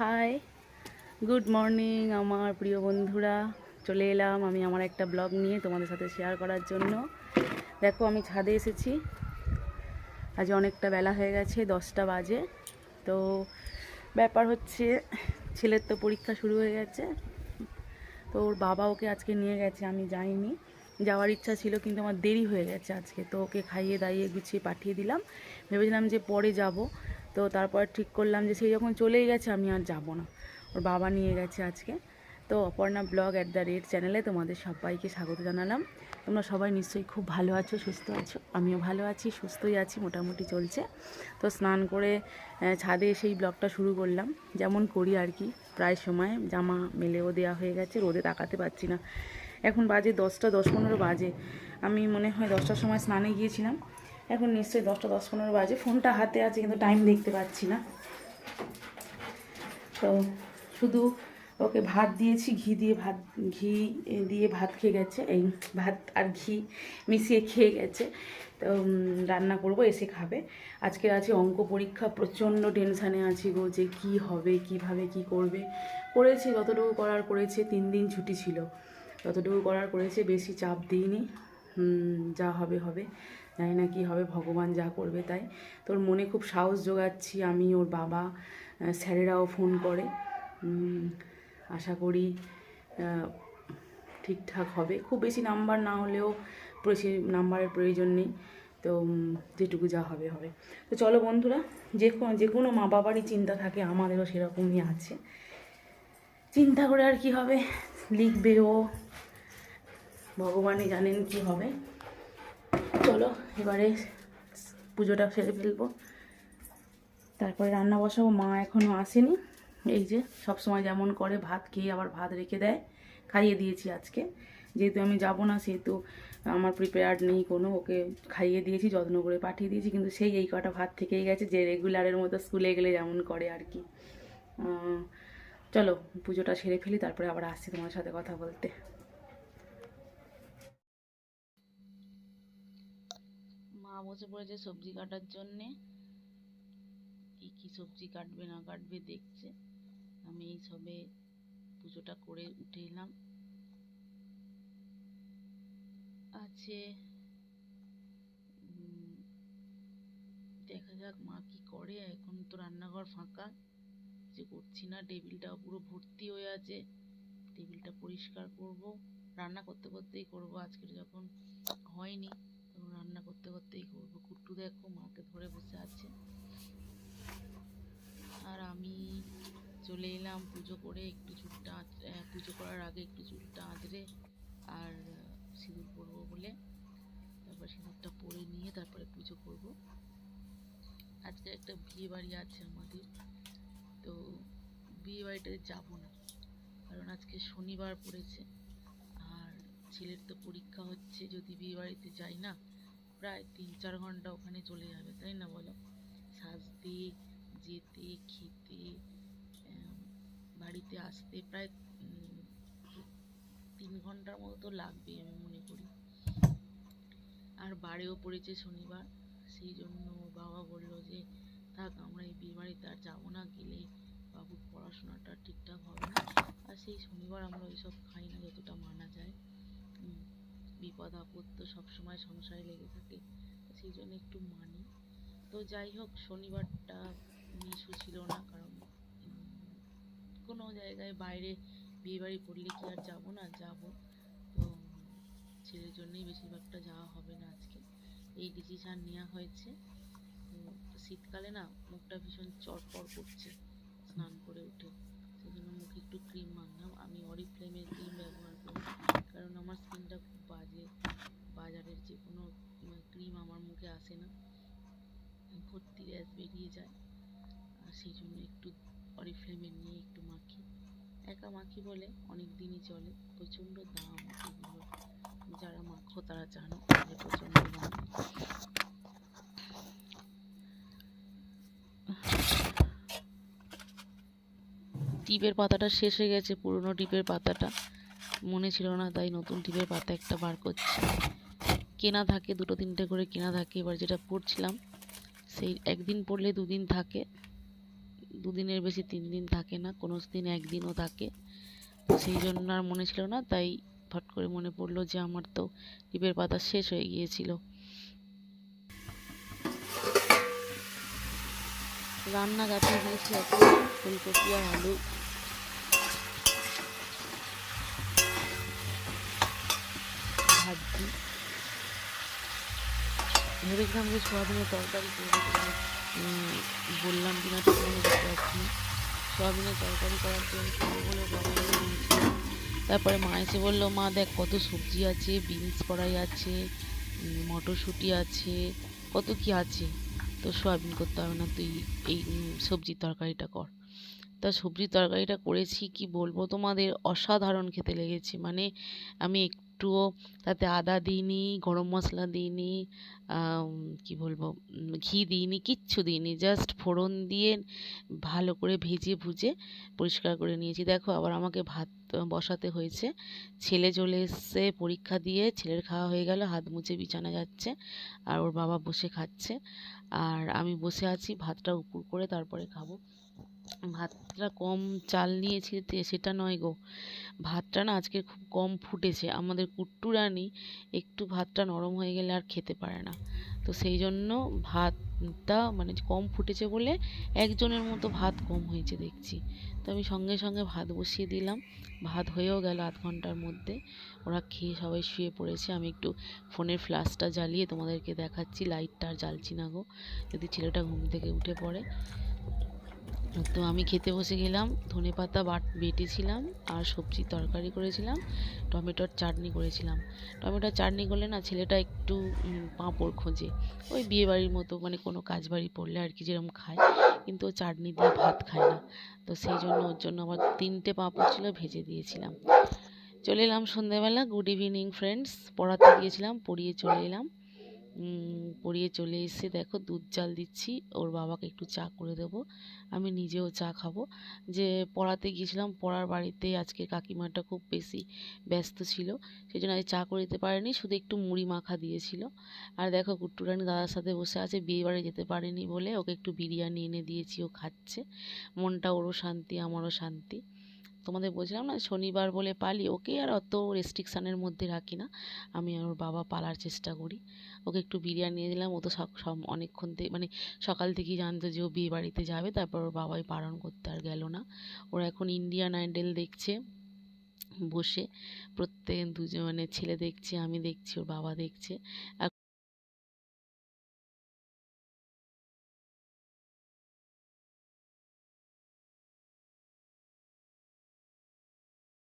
Hi good morning আমার প্রিয় বন্ধুরা। চলে এলাম আমি আমার একটা ব্লগ নিয়ে তোমাদের সাথে শেয়ার করার জন্য। দেখো, আমি ছাদে এসেছি। আজ অনেকটা বেলা হয়ে গেছে, দশটা বাজে। তো ব্যাপার হচ্ছে, ছেলের তো পরীক্ষা শুরু হয়ে গেছে। তো ওর বাবা ওকে আজকে নিয়ে গেছে, আমি যাইনি। যাওয়ার ইচ্ছা ছিল, কিন্তু আমার দেরি হয়ে গেছে আজকে। তো ওকে খাইয়ে দাইয়ে গুছিয়ে পাঠিয়ে দিলাম। ভেবেছিলাম যে পরে যাব। তো তারপর ঠিক করলাম যে সেই যখন চলেই গেছে, আমি আর যাব না। ওর বাবা নিয়ে গেছে আজকে। তো Aparna blog at the rate চ্যানেলে তোমাদের সবাইকে স্বাগত জানালাম। তোমরা সবাই নিশ্চয়ই খুব ভালো আছো, সুস্থ আছো? আমিও ভালো আছি, সুস্থই আছি, মোটামুটি চলছে। তো স্নান করে ছাদে এসেই ব্লগটা শুরু করলাম। যেমন করি আর কি, প্রায় সময় জামা মেলেও দেওয়া হয়ে গেছে, রোদে তাকাতে পারছি না। এখন বাজে দশটা, দশ পনেরো বাজে। আমি মনে হয় দশটার সময় স্নানে গিয়েছিলাম। এখন নিশ্চয়ই দশটা দশ পনেরো বাজে। ফোনটা হাতে আছে, কিন্তু টাইম দেখতে পাচ্ছি না। তো শুধু ওকে ভাত দিয়েছি, ঘি দিয়ে ভাত, ঘি দিয়ে ভাত খেয়ে গেছে, এই ভাত আর ঘি মিশিয়ে খেয়ে গেছে। তো রান্না করব, এসে খাবে। আজকে আছে অঙ্ক পরীক্ষা, প্রচণ্ড টেনশানে আছি গো যে কি হবে, কীভাবে কি করবে। করেছি, যতটুকু করার করেছে, তিন দিন ছুটি ছিল। যতটুকু করার করেছে, বেশি চাপ দিইনি। যা হবে হবে। জানি না কি হবে, ভগবান যা করবে তাই। তোর মনে খুব সাহস জোগাচ্ছি আমি, ওর বাবা স্যারেরাও ফোন করে। আশা করি ঠিকঠাক হবে। খুব বেশি নাম্বার না হলেও বেশি নাম্বারের প্রয়োজন নেই। তো যেটুকু যা হবে হবে। তো চলো বন্ধুরা, যে কোনো যে কোনো মা বাবারই চিন্তা থাকে, আমাদেরও সেরকমই আছে। চিন্তা করে আর কি হবে? লিখবে ও। ভগবানই জানেন কি হবে। চলো, এবারে পুজোটা সেরে ফেলব। তারপরে রান্না বসাবো, মা এখনও আসেনি। এই যে, সব সময় যেমন করে ভাত খেয়ে আবার ভাত রেখে দেয়। খাইয়ে দিয়েছি আজকে। যেহেতু আমি যাব না, সেহেতু আমার প্রিপেয়ার্ড নেই কোনো, ওকে খাইয়ে দিয়েছি, যত্ন করে পাঠিয়ে দিয়েছি, কিন্তু সেই এই কটা ভাত থেকেই গেছে, যে রেগুলারের মতো স্কুলে গেলে যেমন করে আর কি। চলো, পুজোটা সেরে ফেলি, তারপরে আবার আসছি তোমার সাথে কথা বলতে মা বসে পড়েছে সবজি কাটার জন্যে। কি কি সবজি কাটবে না কাটবে দেখছে। আমি এই সবে পুজোটা করে উঠে এলাম। আছে দেখা যাক মা কি করে। এখন তো রান্নাঘর ফাঁকা। যে করছি না। টেবিলটাও পুরো ভর্তি হয়ে আছে। টেবিলটা পরিষ্কার করব। রান্না করতে করতেই করব। আজকের যখন হয়নি করতে করতেই করব। কুট্টু দেখো মাকে ধরে বসে আছে। আর আমি চলে এলাম পুজো করে একটু চুলটা পুজো করার আগে একটু চুলটা আঁচড়ে আর সিঁদুর পরবো বলে তারপর সিঁদুরটা পরে নিয়ে তারপরে পুজো করব। আজকে একটা বিয়ে বাড়ি আছে আমাদের, তো বিয়ে বাড়িটাতে যাব না, কারণ আজকে শনিবার পড়েছে। আর ছেলের তো পরীক্ষা হচ্ছে, যদি বিয়ে বাড়িতে যাই না প্রায় তিন চার ঘণ্টা ওখানে চলে যাবে, তাই না বলো? সাজতে, যেতে, খেতে বাড়িতে আসতে প্রায় তিন ঘণ্টার মতো তো লাগবেই আমি মনে করি। আর বারেও পড়েছে শনিবার, সেই জন্য বাবা বলল যে, থাক, আমরা এই বিয়ে বাড়িতে আর যাব না, গেলে বাবুর পড়াশোনাটা ঠিকঠাক হবে না। আর সেই শনিবার আমরা ওইসব খাই না, যতটা মানা যায়। বিপদ আপদ তো সবসময় সংসারে লেগে থাকে সেই জন্য একটু মানি। তো যাই হোক, শনিবারটা মিশু ছিল না, কারণ কোনো জায়গায় বাইরে বিয়ে বাড়ি পড়লে কি আর যাব না? যাব। তো ছেলের জন্যই বেশিরভাগটা যাওয়া হবে না আজকে। এই ডিসিশান নেওয়া হয়েছে। তো শীতকালে না, মুখটা ভীষণ চটপট করছে, স্নান করে উঠে। সেই জন্য মুখে একটু ক্রিম মাখলাম। আমি অরিফ্লেমের ক্রিম ব্যবহার করি, কারণ আমার স্কিনটা খুব বাজে বাজারের যে কোনো ক্রিম আমার মুখে আসে না। ভর্তি র্যাশ বেরিয়ে যায় আর সেই জন্য একটু অরিফ্লেমের নিয়ে একটু মাখি। একা মাখি বলে অনেক দিনই চলে। প্রচণ্ড দাম এগুলো। যারা মাখো তারা জানো যে প্রচণ্ড দাম। টিপের পাতাটা শেষ হয়ে গেছে, পুরনো টিপের পাতাটা। মনে ছিল না তাই নতুন টিপের পাতা একটা বার করছি। কেনা থাকে, দুটো তিনটে করে কেনা থাকে, এবার যেটা পড়ছিলাম, সেই একদিন পড়লে দুদিন থাকে, দুদিনের বেশি তিন দিন থাকে না, কোনো দিন একদিনও থাকে সেই জন্য আর মনে ছিল না, তাই ফট করে মনে পড়ল যে আমার তো ডিপের পাতা শেষ হয়ে গিয়েছিল। রান্না গাছে এখন, ফুলকপি আর আলু। ভেবেছিলাম যে সোয়াবিনের তরকারি বললাম কিনা ঠিক সোয়াবিনের তরকারি করার জন্য বলে। তারপরে মা এসে বলল মা দেখ কত সবজি আছে বিনস কড়াই আছে মটরশুঁটি আছে কত কি আছে। তো সোয়াবিন করতে হবে না তুই এই উম, সবজির তরকারিটা কর। তা সবজির তরকারিটা করেছি, কি বলব? তোমাদের অসাধারণ খেতে লেগেছে। মানে আমি একটুও তাতে আদা দিইনি, গরম মশলা দিইনি কি বলব? ঘি দিইনি, কিচ্ছু দিইনি। জাস্ট ফোড়ন দিয়ে ভালো করে ভেজে ভুজে পরিষ্কার করে নিয়েছি। দেখো, আবার আমাকে ভাত বসাতে হয়েছে। ছেলে চলে এসছে পরীক্ষা দিয়ে, ছেলের খাওয়া হয়ে গেল, হাত মুছে বিছানা যাচ্ছে আর ওর বাবা বসে খাচ্ছে। আর আমি বসে আছি, ভাতটা উপর করে তারপরে খাব। ভাতটা কম চাল নিয়েছি সেটা নয় গো। ভাতটা না আজকে খুব কম ফুটেছে। আমাদের কুট্টু রানী একটু ভাতটা নরম হয়ে গেলে আর খেতে পারে না। তো সেই জন্য ভাতটা মানে কম ফুটেছে বলে একজনের মতো ভাত কম হয়েছে দেখছি। তো আমি সঙ্গে সঙ্গে ভাত বসিয়ে দিলাম। ভাত হয়েও গেল আধ ঘণ্টার মধ্যে। ওরা খেয়ে সবাই শুয়ে পড়েছে। আমি একটু ফোনের ফ্ল্যাশটা জ্বালিয়ে তোমাদেরকে দেখাচ্ছি। লাইটটা আর জ্বালছি না গো। যদি ছেলেটা ঘুম থেকে উঠে পড়ে। তো আমি খেতে বসে গেলাম, ধনে পাতা, বাট, বেটেছিলাম আর সবজি তরকারি করেছিলাম, টমেটোর চাটনি করেছিলাম। টমেটোর চাটনি করলে না ছেলেটা একটু পাঁপড় খোঁজে। ওই বিয়ে বাড়ির মতো মানে কোনো কাজ বাড়ি পড়লে আর কি যেরকম খায়, কিন্তু ও চাটনি দিয়ে ভাত খায় না। তো সেই জন্য ওর জন্য আবার তিনটে পাঁপড় ছিল, ভেজে দিয়েছিলাম। চলে এলাম সন্ধেবেলা গুড ইভিনিং ফ্রেন্ডস পড়াতে গিয়েছিলাম, পড়িয়ে চলে এলাম। পড়িয়ে চলে এসে দেখো, দুধ জাল দিচ্ছি, ওর বাবাকে একটু চা করে দেবো। আমি নিজেও চা খাব। যে পড়াতে গিয়েছিলাম, পড়ার বাড়িতে আজকে কাকিমাটা খুব বেশি ব্যস্ত ছিল সেই জন্য আজ চা করে দিতে পারেনি, শুধু একটু মুড়ি মাখা দিয়েছিল। আর দেখো কুট্টুরানি দাদার সাথে বসে আছে, বিয়ে বাড়ি যেতে পারেনি বলে ওকে একটু বিরিয়ানি এনে দিয়েছি, ও খাচ্ছে। মনটা ওরও শান্তি, আমারও শান্তি। তোমাদের বলছিলাম না, শনিবার বলে পালি, ওকে আর অত রেস্ট্রিকশানের মধ্যে রাখি না। আমি আর ওর বাবা পালার চেষ্টা করি। ওকে একটু বিরিয়ানি এনে দিলাম, ও তো সব অনেকক্ষণ থেকে মানে সকাল থেকেই জানতো যে ও বিয়ে বাড়িতে যাবে, তারপর ওর বাবাই বারণ করতে আর গেল না। ওরা এখন ইন্ডিয়ান আইডল দেখছে, বসে। প্রত্যেক দুজন মানে ছেলে দেখছে, আমি দেখছি, ওর বাবা দেখছে।